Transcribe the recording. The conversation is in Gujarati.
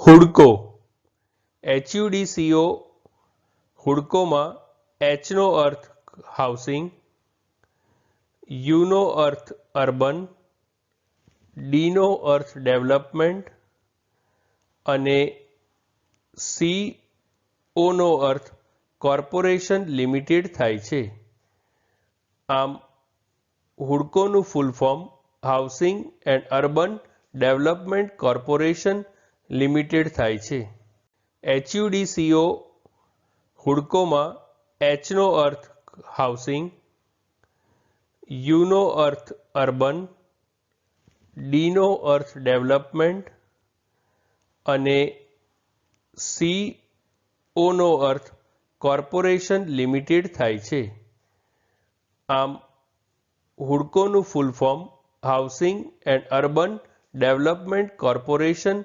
હુડકો. એચયુડીસીઓ હુડકોમાં એચનો અર્થ હાઉસિંગ યુનો અર્થ અર્બન ડીનો અર્થ ડેવલપમેન્ટ અને સી ઓનો અર્થ કોર્પોરેશન લિમિટેડ થાય છે. આમ હુડકોનું full form housing and urban development corporation limited થાય છે. એચયુડીસીઓ હુડકોમાં એચનો અર્થ હાઉસિંગ યુનો અર્થ અર્બન ડીનો અર્થ ડેવલપમેન્ટ અને સી ઓનો અર્થ કોર્પોરેશન લિમિટેડ થાય છે. આમ હુડકોનું full form housing and urban development corporation